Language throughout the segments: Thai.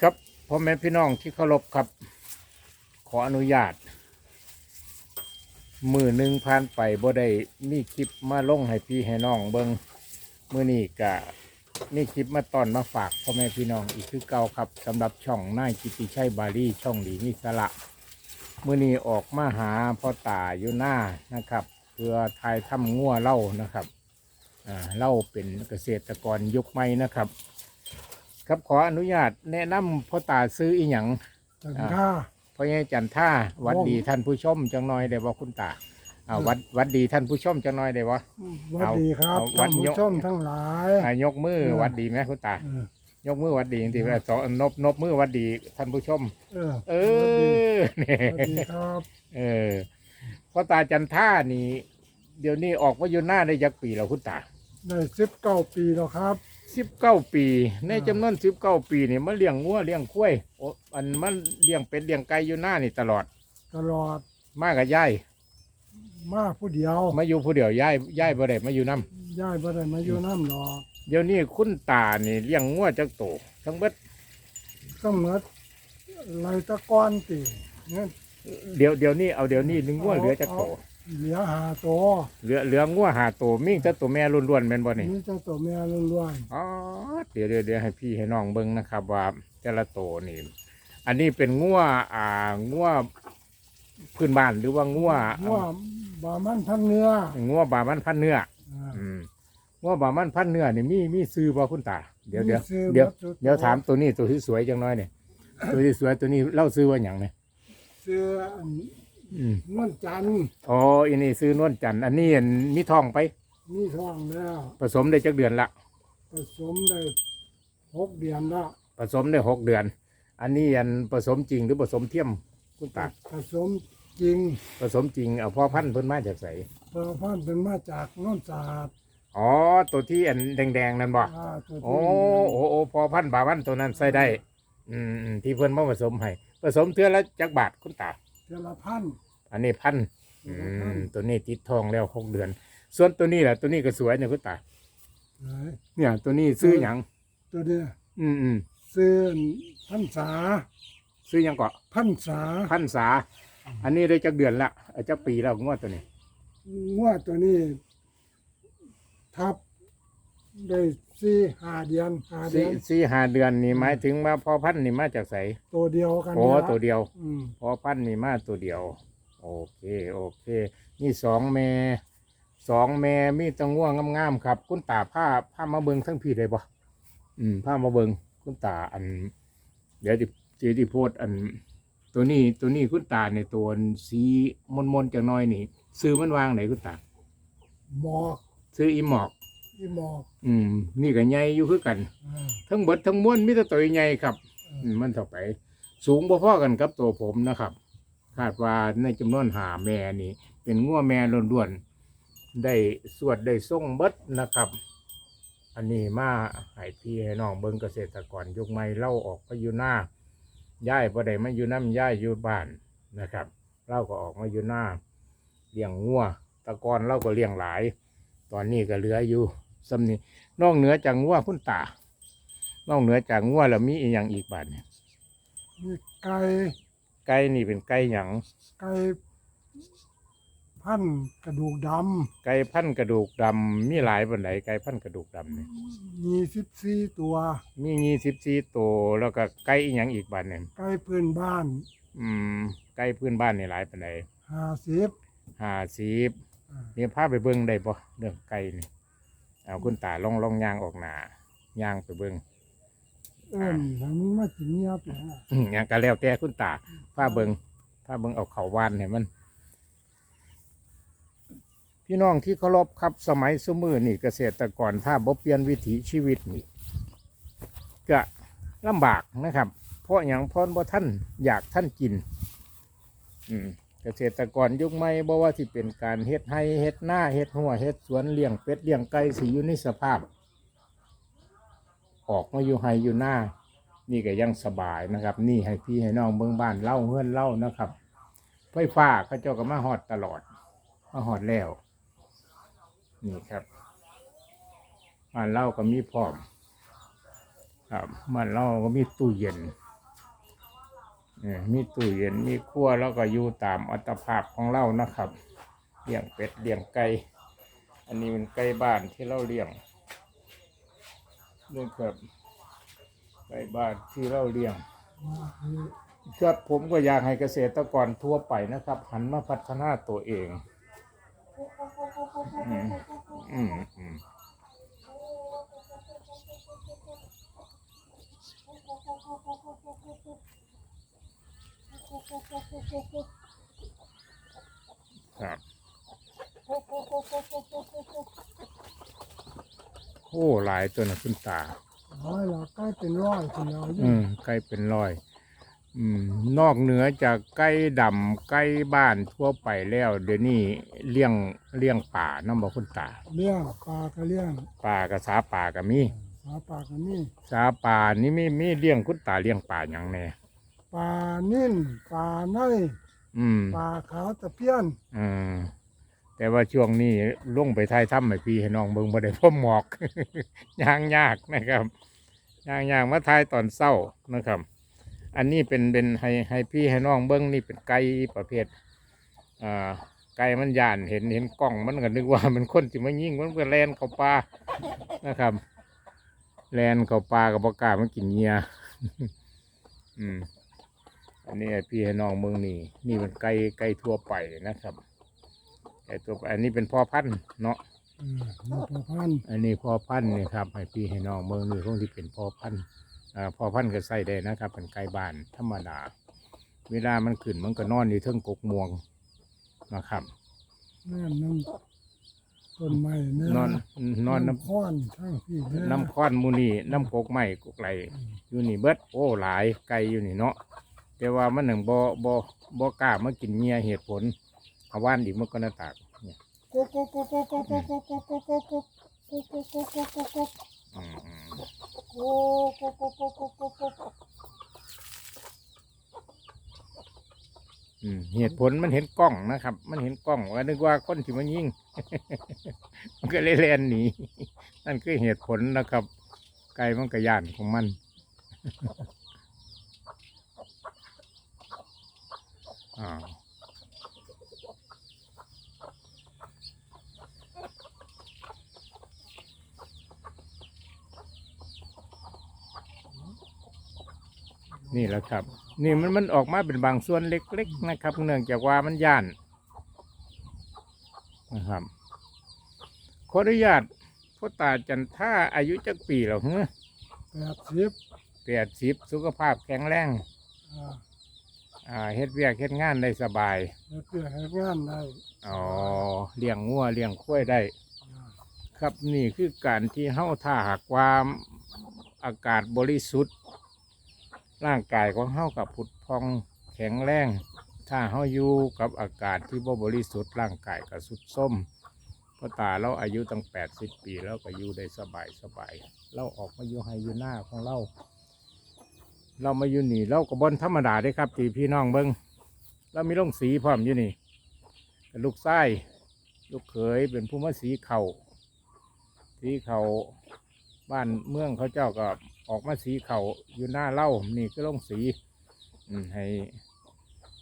ครับพ่อแม่พี่น้องที่เคารพครับ ขออนุญาต มือหนึ่งผ่านไปบ่ได้มีคลิปมาลงให้พี่ให้น้องเบิงมือนี้กะมีคลิปมาตอนมาฝากพ่อแม่พี่น้องอีกคือเก่าครับสำหรับช่องนายกิติชัยบาลีช่องดีมีสระมือนี้ออกมาหาพ่อตาอยู่หน้านะครับ เพื่อทายถ้ำงัวเล่านะครับอ่าเล่าเป็นเกษตรกรยุคใหม่นะครับ ครับขออนุญาตแนะนำพ่อตาซื้ออีหยังจันท่าพ่อใหญ่จันท่าหวัดดีผมท่านผู้ชมจังน้อยได้บ่คุณตาอ่าอืมหวัดหวัดดีท่านผู้ชมจังน้อยได้บ่หวัดดีครับเอาวัท่าดนผู้ยกชมทั้งหลายอ่ายกมือเออหวัดดีไหมคุณตาเออยกมือหวัดดีจริงๆว่าสองนบนบมือหวัดดีท่านผู้ชม เออเออนี่หวัดดีครับเออพ่อตาจันท่านี่เดี๋ยวนี้ออกมาอยู่หน้าได้ยักปีแล้วคุณตา ได้สิบเก้าปีแล้วครับ สิบเก้าปี ในอ่าจำนวนสิบเก้าปีนี่มาเลี้ยงงัวเลี้ยงควายโอ้อันมันเลี้ยงเป็ดเลี้ยงไก่อยู่หน้านี่ตลอด ตลอดมากับยายมาผู้เดียวมาอยู่ผู้เดียวยายยายบ่ได้มาอยู่น้ย้ายบ่ได้มาอยู่น้ำดอกำเดี๋ยวนี้คุณตานี่เลี้ยงงัวจักโตทั้งเบิดก็เหมือนไรตะกอนตีเนี่ยเดี๋ยวเดี๋ยวนี้เอาเดี๋ยวนี้นึงงัวเหลือจักโต เหลือหาตัวเหลือเหลืองัวหาโตมิ่งแต่ตัวแม่ล้วนๆแม่นบ่นี่นี่เจ้าตัวแม่ล้วนอ๋อเดี๋ยวเดี๋ยวเดี๋ยวให้พี่ให้น้องเบิ่งนะครับ ว่าแต่ละโตนี่ อันนี้เป็นงัวอ่างัวพื้นบ้านหรือว่างัวๆว่าบามันทั้งเนื้องัวบามันพันธุ์เนื้ออ่าอืมงัวบามันพันธุ์เนื้อนี่มีมีซื้อบ่คุณตาเดี๋ยวเดี๋ยวมีซื้อเดี๋ยวหมดทุกเดี๋ยวตัวถามตัวนี้ตัวที่สวยจังน้อยเนี่ยตัวที่สวยตัวนี้เล่าซื้อว่าหยังเนี่ย เสื้ออัน อืมนวลจันทร์อ๋ออันนี้ซื้อนวลจันทร์อันนี้อันมีทองไปนี่ท้องแล้วผสมได้จักเดือนละผสมได้หกเดือนแล้วผสมได้หกเดือน อันนี้อันผสมจริงหรือผสมเทียมคุณตาผสมจริงผสมจริงเอาพ่อพันธุ์เพิ่นมาจากไสเพอพันธุ์เป็นมาจากโน้นสะอาดอ๋อตัวที่อันแดงๆนั่นบ่ อ่าตัวโอ้ที่โอ้โอ้พ่อพันธุ์บาวันตัวนั้นใส่ได้ อืมอืมที่เพิ่นมาผสมให้ผสมเทื่อละจักบาทคุณตา เทละพัน อันนี้พันธุ์อืมตัวนี้ติดทองแล้วหกเดือน ส่วนตัวนี้แหละตัวนี้ก็สวยเนี่ยคุณตาไหนเนี่ยตัวนี้ซื้อหยังตัวเนี้ยอืมอืมซื้อพันษาซื้อหยังเกาะพันษาพันษา อันนี้ได้จักเดือนละเอาจักปีแล้วงวดตัวนี้งวดตัวนี้ ทับ ได้สี่ห้าเดือนห้าเดืสี่อนสี่ห้าเดือนนี่หมายถึงว่าพอพันธุ์นี่มาจากไสตัวเดียวกันโอ้นี่ละตัวเดียว อืมพอพันธุ์นี่มาตัวเดียว โอเคโอเค นี่สองแม่สองแม่มีแตัง่วงงามๆครับ คุณตาผ้าผ้ามาเบิงทั้งพี่ได้ปะอืมผ้ามาเบิงคุณตาอัน เดี๋ยวดิจีดิโพดอัน ตัวนี้ตัวนี้คุณตาในยตัวสีมนมนๆจังน้อยนี่ ซื้อมันวางไหนคุณตาหมอกซื้ออีหมอก อีหมอกอืม นี่ก็ใหญ่อยู่คือกัน อ่าทั้งเบิดทั้งมวลมีแต่ตัวใหญ่ครับอืมมันเท่าไป สูงพอๆกันกับตัวผมนะครับ คาดว่าในจำนวนหาแม่นี่ เป็นงัวแม่ล้วนๆ ได้สวดได้ส่งเบิดนะครับ อันนี้มาให้พี่ให้น้องเบิ่งเกษตรกรยุคใหม่เล่าออกไปอยู่หน้าย้ายบ่ได้มาอยู่น้ำย้ายอยู่บ้านนะครับเล่าก็ออกมาอยู่หน้าเลี้ยงงัวแตะกอนเล่าก็เลี้ยงหลาย ตอนนี้ก็เหลืออยู่ สำนี้นอกเหนือจากงัวคุณตานอกเหนือจากงัวแล้วมีอีกอย่างอีกบ้านเนี่ยมีไก่ไก่นี่เป็นไก่หยังไก่พันกระดูกดไก่พันกระดูกดำมีหลายบันไดไก่พันกระดูกดำนี่ำมีสิบสี่ตัว มียี่สิบสี่ตัวแล้วก็ไก่อีหยังอีกบ้านเนี่ยไก่พื้นบ้านอืมไก่พื้นบ้านนี่หลายปันไดห้าสิบห้าสิบนี่พาไปเบิ้งได้ปะเรื่องไก่นี่ เอาคุณตาลองลองย่างออกหนาย่างไปเบิ้งเอิ้นให้มันมากินเงียบแหละอืมอย่างก็แล้วแต่คุณตาพาเบิ้งพาเบิ้งเอาเขาวานเนี่ยมัน พี่น้องที่เคารพครับสมัยสมือนี่เกษตรกรถ้าบ่เปลี่ยนวิถีชีวิตนี่ก็ลำบากนะครับ เพราะอย่างพรบ่ท่านอยากท่านกิน อืม เกษตรกรยุคใหม่บ่ว่าที่เป็นการเฮ็ดไร่เฮ็ดหน้าเฮ็ดหัวเฮ็ดสวนเลี้ยงเป็ดเลี้ยงไก่สิอยู่ในสภาพ ออกมาอยู่ไร่อยู่หน้า นี่ก็ยังสบายนะครับ นี่ให้พี่ให้น้องเบิ่งบ้านเล่าเฮือนเล่านะครับไฟฟ้าเขาเจ้าก็มาฮอดตลอด มาฮอดแล้ว นี่ครับบ้านเล่าก็มีพร้อมครับมันเราก็มีตู้เย็น มีตู้เย็นมีครัวแล้วก็อยู่ตามอัตภาพของเรานะครับเลี้ยงเป็ดเลี้ยงไก่อันนี้เป็นไก่บ้านที่เราเลี้ยงเรื่องแบบไก่บ้านที่เราเลี้ยงครับผมก็อยากให้เกษตรกรทั่วไปนะครับ หันมาพัฒนาตัวเอง อืมอืมอืม ครับโอ้หลายตัวนะคุณตาร้อยละใกล้เป็นร้อยคนแล้วอืมไก่เป็นร้อยอืมนอกเหนือจากไก่ดำไก่บ้านทั่วไปแล้ว เดี๋ยวนี้เลี้ยงเลี้ยงป่าน้ำบอกคุณตาเลี้ยงปลาก็เลี้ยงป่ากับสาป่ากับมีหาปลาก็มีสาป่านี่มีมีเลี้ยงคุณตาเลี้ยงป่าอย่างแน่ ปลานิ่นปลาในอืมปลาขาวตะเพียนอืมแต่ว่าช่วงนี้ลงไปท้ายถ้ำให้พี่ให้น้องเบิ่งบ่ได้พ่อหมอกย่างยากนะครับย่างยากมาทายตอนเศร้านะครับ อันนี้เป็นเป็นให้ให้พี่ให้น้องเบิ้งนี่เป็นไก่ประเภทอ่าไก่มันย่านเห็นเห็นกล้องมันก็นึกว่ามันคนที่มายิงมันก็แลนเข้าป่านะครับ แลนเข้าป่ากับปากล้ามันกินเหงีย อืม อันนี้ให้พี่ให้น้องเมืองนี่นี่เป็นไก่ไก่ทั่วไปนะครับไก่ตัวไปอันนี้เป็นพ่อพันธุ์เนาะอืมมีพอพันธุ์อันนี้พ่อพันธุ์นี่ครับให้พี่ให้น้องเมืองนี่คงที่เป็นพ่อพันธุ์อ่าพ่อพันธุ์ก็ใส่ได้นะครับเป็นไก่บ้านธรรมดา เวลามันขึ้นมันก็นอนอยู่เทิงกกม่วงนะครับนั่นน้ำต้นไม้เนี่ยนอนนอนน้ข้อนทั้งพี่เนี่ยำน้ำค้อนหมูนี่น้ำกกไม้กกไหลอยู่นี่เบิดโอ้หลายไก่อยู่นี่เนาะ แต่ว่ามันหนึ่งบ่บ่บ่กล้ามากินเมียเหตุผลเอาว่านอีกมันก็หน้าตากเนี่ยกุ๊กกุ๊กกุ๊กกุ๊กกุ๊กกุ๊กกุ๊กกุ๊กกุ๊กกุ๊กกุ๊กกุ๊กกุ๊กกุ๊กกุ๊กกุ๊กอืมอืมกุ๊กกุ๊กกุ๊กกุ๊กกุ๊กกุ๊กกุ๊กอืมเหตุผลมันเห็นกล้องนะครับ มันเห็นกล้องว่านึกว่าคนที่มันยิง มันก็เลยแลนหนีนั่นคือเหตุผลนะครับ ไก่มันก็ย่านของมัน อ่าว นี่แหละครับ นี่มันมันออกมาเป็นบางส่วนเล็ก ๆ นะครับ เนื่องจากว่ามันย่านนะครับขออนุญาตพ่อตาจันท่าอายุจักปีแล้วเฮ้แปดสิบแปดสิบสุขภาพแข็งแรงอ่าอ่าเฮ็ดเวียกเฮ็ดงานได้สบายแล้วเพื่อให้งานได้อ๋อเลี้ยงงัวเลี้ยงควายได้อ่าครับนี่คือการที่เฮาถ้าหากว่าอากาศบริสุทธิ์ ร่างกายของเฮากับผุดพองแข็งแรง ถ้าเฮาอยู่กับอากาศที่บ่บริสุทธิ์ร่างกายก็สุดส้มพราะตาเราอายุตั้งแปดสิบปีแล้วก็อยู่ได้สบายสบายเราออกมาอยู่ให้อยู่หน้าของเรา เรามาอยู่นี่เราก็บนธรรมดาเด้ครับตีพี่น้องเบิงเรามีลงสีพร้อมอยู่นี่ลูกไส้ลูกเขยเป็นผู้มาสีเขาสีเข่า บ้านเมืองเขาเจ้าก็ออกมาสีเขาอยู่หน้าเล่านี่ก็ลงสีอืมให้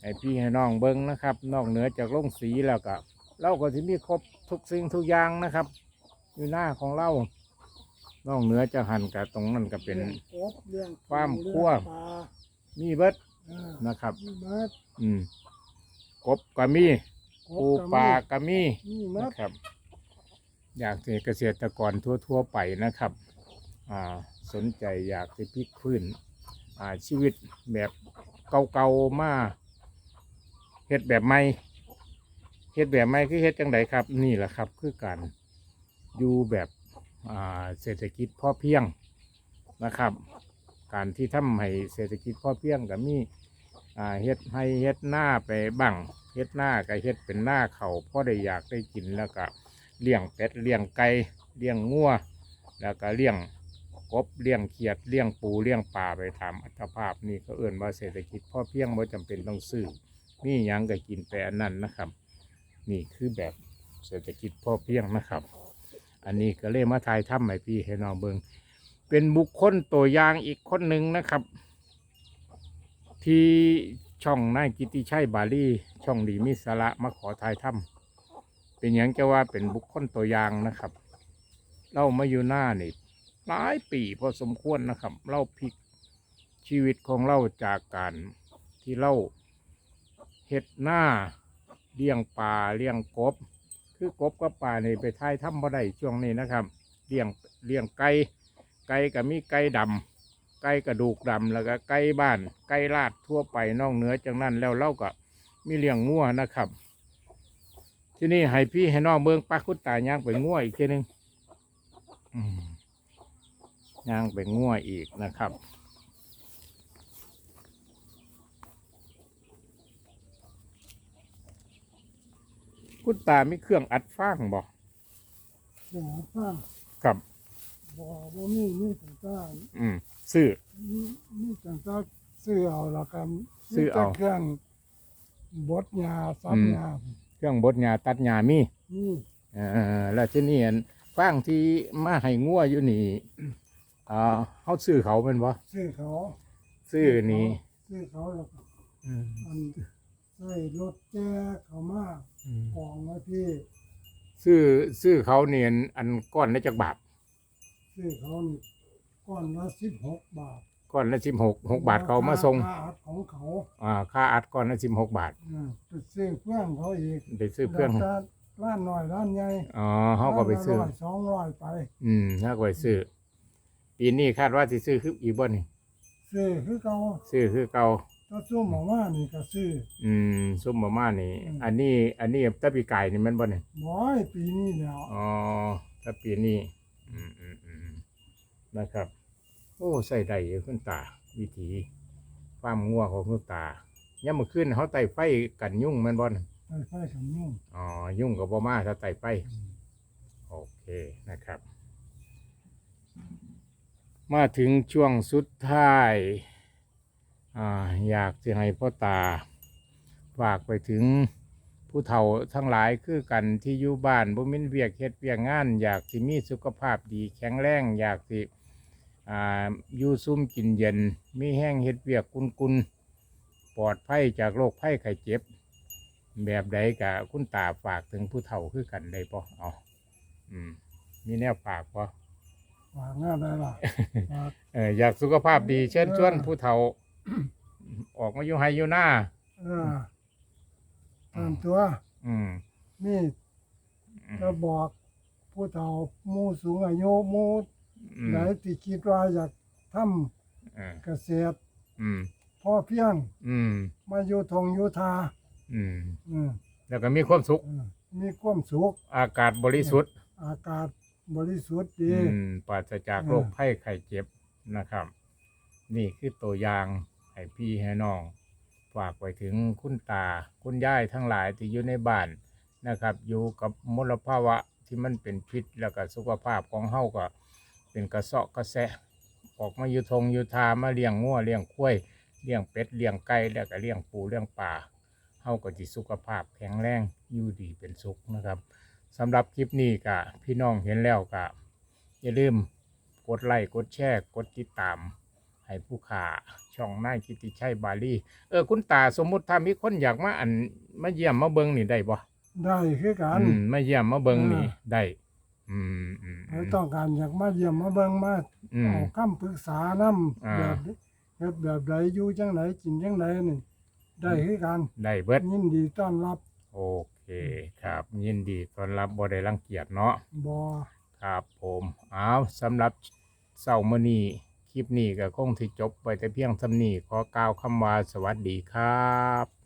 ให้พี่ให้น้องเบิ้งนะครับ นอกเหนือจากลงสีแล้วก็เราก็ที่มีครบทุกสิ่งทุกอย่างนะครับ อยู่หน้าของเรานอกเหนือจากหันกับตรงนั้นก็เป็นลี้ยงกบเลี้ยงความเลี้ยงคั่วปลามีเบิดอ่านะครับมีเบิดอืมกบก็มีกบปูปลาก็มีมีเบินะดครับ อยากให้เกษตรกรทั่ว ๆ ไปนะครับอ่า สนใจอยากจะพลิกพื้นชีวิตแบบเก่าๆมาเฮ็ดแบบใหม่เฮ็ดแบบใหม่คือเฮ็ดจังไดครับนี่แหละครับ คือการอยู่แบบเศรษฐกิจพอเพียงนะครับ การที่ทำให้เศรษฐกิจพอเพียงก็มีเฮ็ดให้เฮ็ดหน้าไปบังเฮ็ดหน้าก็เฮ็ดเป็นหน้าเขาพอได้อยากได้กินแล้วก็เลี้ยงเป็ดเลี้ยงไก่เลี้ยงงัวแล้วก็เลี้ยง กบเลี้ยงเขียดเลี้ยงปูเลี้ยงปลาไปตามอัตภาพนี่ก็เอื่นว่าเศรษฐกิจพอเพียงบ่จำเป็นต้องซื้อมีหยังก็กินไปอันนั้นนะครับ นี่คือแบบเศรษฐกิจพอเพียงนะครับ อันนี้ก็เลยมาทายถ้ำให้พี่ให้น้องเบิงเป็นบุคคลตัวอย่างอีกคนหนึ่งนะครับ ที่ช่องนายกิติชัยบาลีช่องดีมิสระมาขอทายถ้ำเป็นอย่างจะว่าเป็นบุคคลตัวอย่างนะครับเรามาอยู่หน้านี่ หลายปีพอสมควรนะครับเราพลิกชีวิตของเราจากการที่เราเฮ็ดหน้าเลี้ยงปลาเลี้ยงกบ คือกบกับปลานี่ไปท้ายถ้ำบ่ได้ช่วงนี้นะครับเลี้ยงเลี้ยงไก่ไก่ก็มีไก่ดำไก่กระดูกดำแล้วก็ไก่บ้านไก่ลาดทั่วไปนอกเหนือจากนั้นแล้วเราก็มีเลี้ยงงัวนะครับ ที่นี่ให้พี่ให้น้องเมืองปักคุดตาย่างไปงัวอีกทีหนึงอืม ย่างไปงัวอีกนะครับ คุณตามีเครื่องอัดฟางบ่เสียฟ้าครับบ่บ่มีมีแต่ก็อืมซื้อมีมีแต่ก็ซื้อเอาละครับซื้อเอามีแต่เครื่องบดยาซับอืมยาเครื่องบดหญ้าตัดหญ้ามีนี่เอ่อแล้วที่นี่อันฟางที่มาให้งัวอยู่นี่ อ่าเฮาซื้อเขาเป็นบ่ซื้อเขาซื้อนี่ซื้อเขาแล้วก็อืมอันใส่รถแจ้เขามากองไว้พี่ ซื้อซื้อเขาเนี่ยอันอันก้อนละจักบาทซื้อเขานี่ก้อนละสิบหกบาทก้อนละสิบหกหกบาทเขามาส่งค่อัดของเขาอ่าค่าอัดก้อนละสิบหกบาทอืมไปซื้อเพื่อนเขาอีกไปซื้อเครื่องแล้วก็ร้านหน่อยร้านใหญ่อ๋อเขาก็ไปซื้อ ร้านละร้ยสองร้อยไป อืมเขาก็ไปซื้อ ปีนี้คาดว่าสิซื้อคืออีกบ่นี่ซื้อคือเขาซื้อคือเก่าถ้าซุ่มหมาว่านี่ก็ซื้อ อืมซุมมาม่านี่อืมอันนี้ อันนี้ตะปีไก่นี่แมันบ่นี่บ่อยปีนี้แล้วอ๋อถ้าปีนี้อืมอืมอืมนะครับ โอ้ใส่ได้อยู่คุณตา วิธีฟาร์มงัวของคุณตาย่ามมื่อคืนเขาไต่ไฟกันยุ่งแมันบ่นไปไฟกับยุ่งอ๋อยุ่งกับบ่มาถ้าไต่ไฟโอเคนะครับ มาถึงช่วงสุดท้ายออยากจะให้พ่อตา ฝากไปถึงผู้เฒ่าทั้งหลายคือกันที่อยู่บ้านบ่มีเวียกเฮ็ดเวียกงาน อยากสิมีสุขภาพดีแข็งแรงอยากสิอ่อยู่ซุ่มกินเย็น มีแห้งเฮ็ดเวียกกุนกุนๆปลอดภัยจากโรคภัยไข้เจ็บ แบบใดกะคุณตาฝากถึงผู้เฒ่าคือกันได้ปะอ๋ออืมมีแนวฝากปะ วางงานได้ล่ะฝากเอออยากสุขภาพดีเชิญชวนผู้เฒ่า ออกมาอยู่ไฮอยู่หน้า เออตามตัวอืมนี่อืมจะบอกผู้เฒ่าหมู่สูงอายุหมู่อืมไหนที่คิดว่าอยากทเออำเกษตรอืมพอเพียงอืมมาอยู่ทงอยู่ทาอืมอืมแล้วก็มีความสุข เออมีความสุข อากาศบริสุทธิ์ อากาศ บริสุทธิ์ดีอืมปราศจากเออโรคภัยไข้เจ็บนะครับ นี่คือตัวอย่างให้พี่ให้น้อง ฝากไปถึงคุณตา คุณยายทั้งหลายที่อยู่ในบ้านนะครับ อยู่กับมลภาวะที่มันเป็นพิษแล้วก็สุขภาพของเฮาก็ เป็นกระเซาะกระแสะออกมาอยู่ทงอยู่ทามาเลี้ยงงัวเลี้ยงควายเลี้ยงเป็ดเลี้ยงไก่แล้วก็เลี้ยงปูเลี้ยงปลาเฮาก็สิสุขภาพแข็งแรงอยู่ดีเป็นสุขนะครับ สำหรับคลิปนี้ก็พี่น้องเห็นแล้วก็อย่าลืมกดไลค์กดแชร์กดติดตาม ให้ผู้ขาช่องนายกิติชัยบาลีเออคุณตาสมมุติถ้ามีคนอยากมาอันมาเยี่ยมมาเบิงนี่ได้บ่ได้คือกันอืมมาเยี่ยมมาเบิงนี่อ่าได้อืมอืมใครต้องการอยากมาเยี่ยมมาเบิ่งมาอืม เอาคำปรึกษานำอ่า แบบเฮ็ดแบบใดอยู่จังไดกินจังไดนี่ได้คือกันได้เบิดยินดีต้อนรับ โอเค ครับยินดีต้อนรับบ่ได้รังเกียจเนาะบ่ครับผมเอาสำหรับเสาร์มื้อนี้คลิปนี้ก็คงที่จบไปแต่เพียงสำนี้ขอกล่าวคำว่าสวัสดีครับ